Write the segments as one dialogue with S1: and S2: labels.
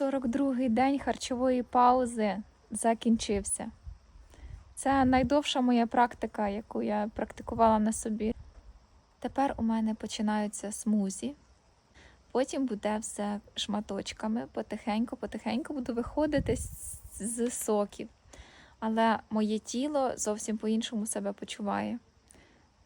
S1: 42-й день харчової паузи закінчився. Це найдовша моя практика, яку я практикувала на собі. Тепер у мене починаються смузі. Потім буде все шматочками, потихеньку, потихеньку буду виходити з соків. Але моє тіло зовсім по-іншому себе почуває.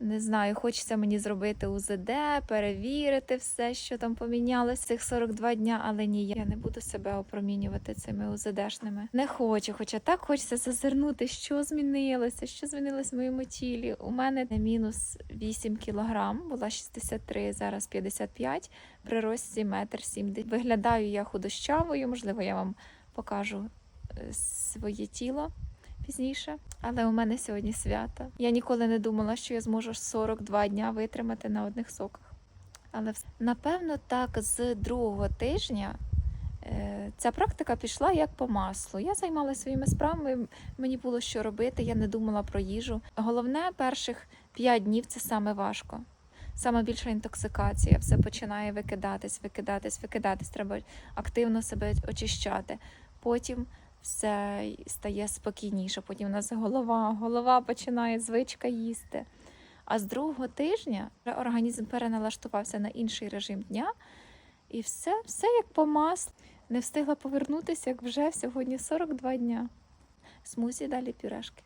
S1: Не знаю, хочеться мені зробити УЗД, перевірити все, що там помінялось цих 42 дня, але ні, я не буду себе опромінювати цими УЗДшними. Не хочу, хоча так хочеться зазирнути, що змінилося, що змінилось в моєму тілі. У мене мінус 8 кілограм, була 63, зараз 55, при рості метр сімдесят. Виглядаю я худощавою, можливо, я вам покажу е, своє тіло пізніше. Але у мене сьогодні свято. Я ніколи не думала, що я зможу 42 дня витримати на одних соках. Але напевно, так з другого тижня е, ця практика пішла як по маслу. Я займалася своїми справами, мені було що робити, я не думала про їжу. Головне, перших 5 днів це саме важко. Саме більша інтоксикація, все починає викидатись, викидатись, викидатись. Треба активно себе очищати. Потім все стає спокійніше. Потім у нас голова, голова починає звичка їсти. А з другого тижня організм переналаштувався на інший режим дня, і все, все як по маслу. Не встигла повернутися, як вже сьогодні 42 дня. Смузі далі пюрешки.